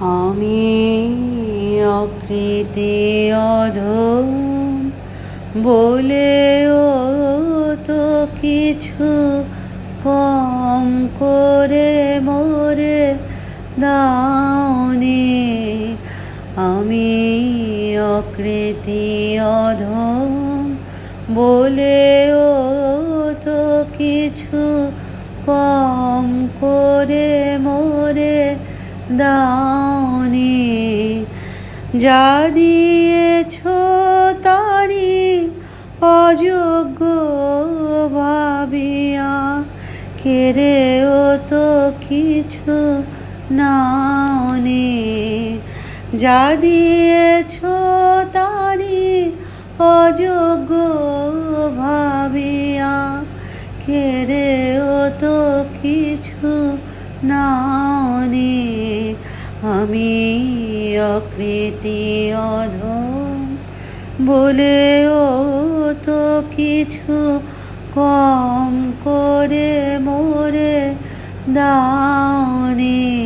আমি অকৃতি অধম বলেও তো কিছু কম করে মোরে দাওনি। আমি অকৃতি অধম বলেও তো কিছু কম করে মোরে দাওনি যা দিয়েছ তারি অযোগ্য ভাবিয়া, কেড়েও তো কিছু নাওনি। যা দিয়েছ তারি অযোগ্য ভাবিয়া, কেড়েও তো কিছু নাওনি। আমি অকৃতি অধম। বলেও তো কিছু কম করে মোরে দাওনি